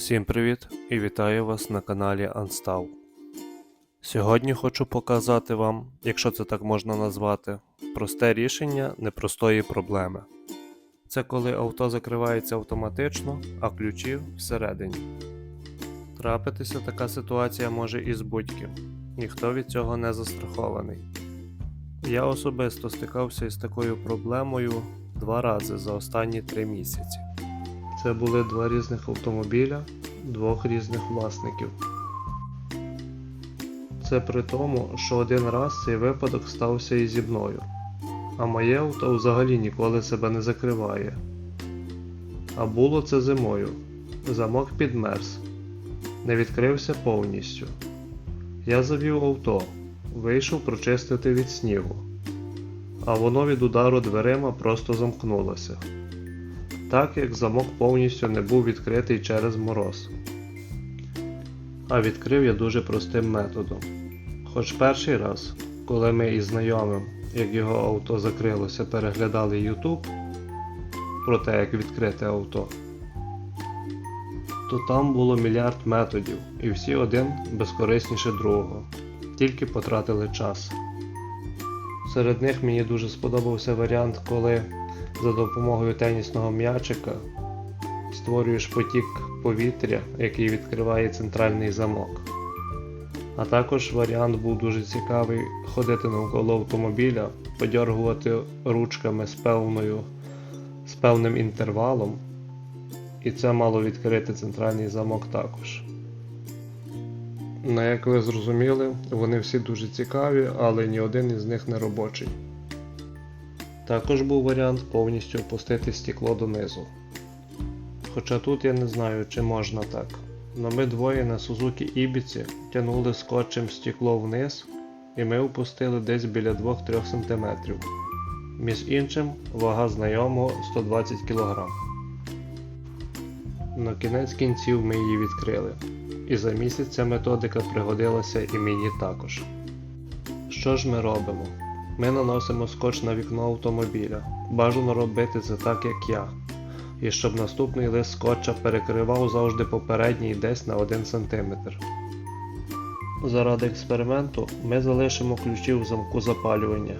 Всім привіт і вітаю вас на каналі Unstav. Сьогодні хочу показати вам, якщо це так можна назвати, просте рішення непростої проблеми. Це коли авто закривається автоматично, а ключі всередині. Трапитися така ситуація може і з будь-ким. Ніхто від цього не застрахований. Я особисто стикався із такою проблемою два рази за останні три місяці. Це були два різних автомобіля, двох різних власників. Це при тому, що один раз цей випадок стався і зі мною, а моє авто взагалі ніколи себе не закриває. А було це зимою. Замок підмерз, не відкрився повністю. Я завів авто, вийшов прочистити від снігу, а воно від удару дверима просто замкнулося так як замок повністю не був відкритий через мороз. А відкрив я дуже простим методом. Хоч перший раз, коли ми із знайомим, як його авто закрилося, переглядали YouTube про те, як відкрити авто, то там було мільярд методів, і всі один безкорисніше другого, тільки потратили час. Серед них мені дуже сподобався варіант, коли за допомогою тенісного м'ячика створюєш потік повітря, який відкриває центральний замок. А також варіант був дуже цікавий ходити навколо автомобіля, подьоргувати ручками з, певною, з певним інтервалом, і це мало відкрити центральний замок також. Ну, як ви зрозуміли, вони всі дуже цікаві, але ні один із них не робочий. Також був варіант повністю опустити стекло донизу. Хоча тут я не знаю, чи можна так. Но ми двоє на Suzuki Ibiza тягнули скотчем стекло вниз, і ми опустили десь біля 2-3 см. Між іншим, вага знайомого 120 кг. На кінець кінців ми її відкрили. І за місяць ця методика пригодилася і мені також. Що ж ми робимо? Ми наносимо скотч на вікно автомобіля. Бажано робити це так, як я. І щоб наступний лист скотча перекривав завжди попередній десь на 1 см. Заради експерименту ми залишимо ключі в замку запалювання.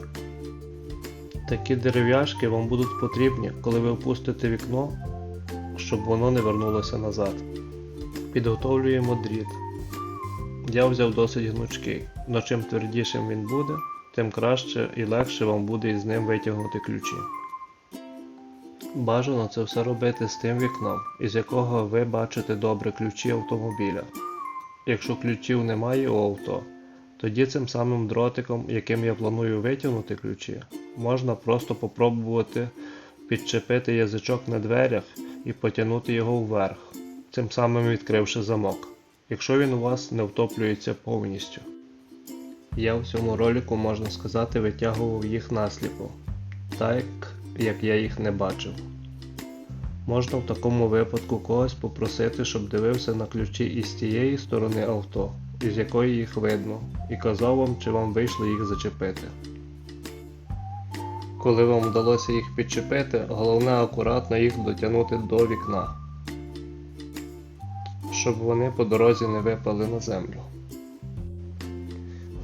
Такі дерев'яшки вам будуть потрібні, коли ви опустите вікно, щоб воно не вернулося назад. Підготовлюємо дріт. Я взяв досить гнучкий, но чим твердішим він буде, тим краще і легше вам буде із ним витягнути ключі. Бажано це все робити з тим вікном, із якого ви бачите добре ключі автомобіля. Якщо ключів немає у авто, тоді цим самим дротиком, яким я планую витягнути ключі, можна просто попробувати підчепити язичок на дверях і потягнути його вверх, цим самим відкривши замок, якщо він у вас не втоплюється повністю. Я в цьому ролику, можна сказати, витягував їх насліпо, так як я їх не бачив. Можна в такому випадку когось попросити, щоб дивився на ключі із тієї сторони авто, із якої їх видно, і казав вам, чи вам вийшло їх зачепити. Коли вам вдалося їх підчепити, головне акуратно їх дотягнути до вікна, щоб вони по дорозі не випали на землю.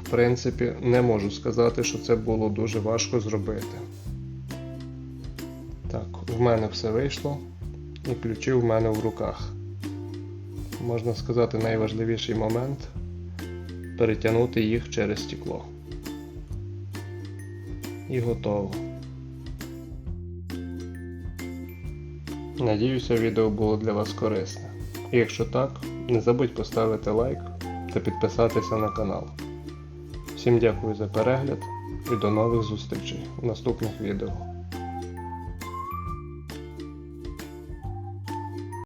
В принципі, не можу сказати, що це було дуже важко зробити. Так, в мене все вийшло, і ключі в мене в руках. Можна сказати, найважливіший момент перетягнути їх через стекло. І готово. Надіюся, відео було для вас корисне. І якщо так, не забудь поставити лайк та підписатися на канал. Всім дякую за перегляд і до нових зустрічей у наступних відео.